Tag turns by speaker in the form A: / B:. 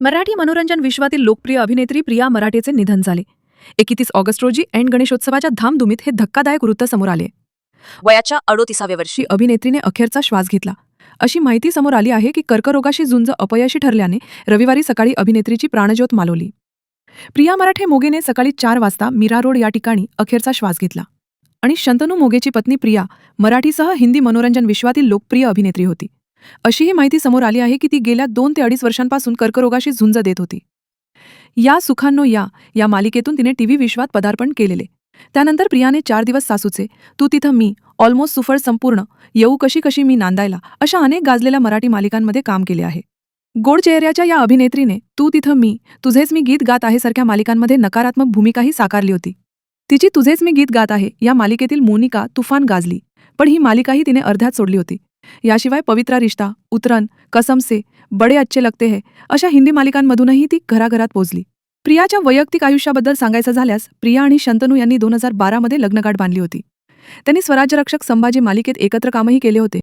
A: मराठी मनोरंजन विश्वातील लोकप्रिय अभिनेत्री प्रिया मराठेचे निधन झाले. एकितीस ऑगस्ट रोजी ऐन गणेशोत्सवाच्या धामधुमीत हे धक्कादायक वृत्त समोर आले.
B: वयाच्या अडोतीसाव्या वर्षी.
A: अभिनेत्रीने अखेरचा श्वास घेतला. अशी माहिती समोर आली आहे की कर्करोगाशी झुंज अपयशी ठरल्याने रविवारी सकाळी अभिनेत्रीची प्राणज्योत मालवली. प्रिया मराठे मोगेने सकाळी चार वाजता मीरा रोड या ठिकाणी अखेरचा श्वास घेतला. आणि शंतनू मोगेची पत्नी प्रिया मराठीसह हिंदी मनोरंजन विश्वातील लोकप्रिय अभिनेत्री होती. अशीही माहिती समोर आली आहे की ती गेल्या दोन ते अडीच वर्षांपासून कर्करोगाशी झुंज देत होती. या सुखांनो या या मालिकेतून तिने टीव्ही विश्वात पदार्पण केलेले. त्यानंतर प्रियाने चार दिवस सासूचे तू तिथं मी ऑलमोस्ट सुफळ संपूर्ण येऊ कशी कशी मी नांदायला अशा अनेक गाजलेल्या मराठी मालिकांमध्ये काम केले आहे. गोड चेहऱ्याच्या या अभिनेत्रीने तू तिथं मी तुझेच मी गीत गात आहे सारख्या मालिकांमध्ये नकारात्मक भूमिकाही साकारली होती. तिची तुझेच मी गीत गात आहे या मालिकेतील मोनिका तुफान गाजली पण ही मालिकाही तिने अर्ध्यात सोडली होती. याशिवाय पवित्रा रिश्ता उतरन कसमसे बडे अच्छे लगते है अशा हिंदी मालिकांमधूनही ती घराघरात पोचली. प्रियाच्या वैयक्तिक आयुष्याबद्दल सांगायचं झाल्यास प्रिया आणि शंतनू यांनी दोन हजार बारामध्ये लग्नगाठ बांधली होती. त्यांनी स्वराज्य रक्षक संभाजी मालिकेत एकत्र कामही केले होते.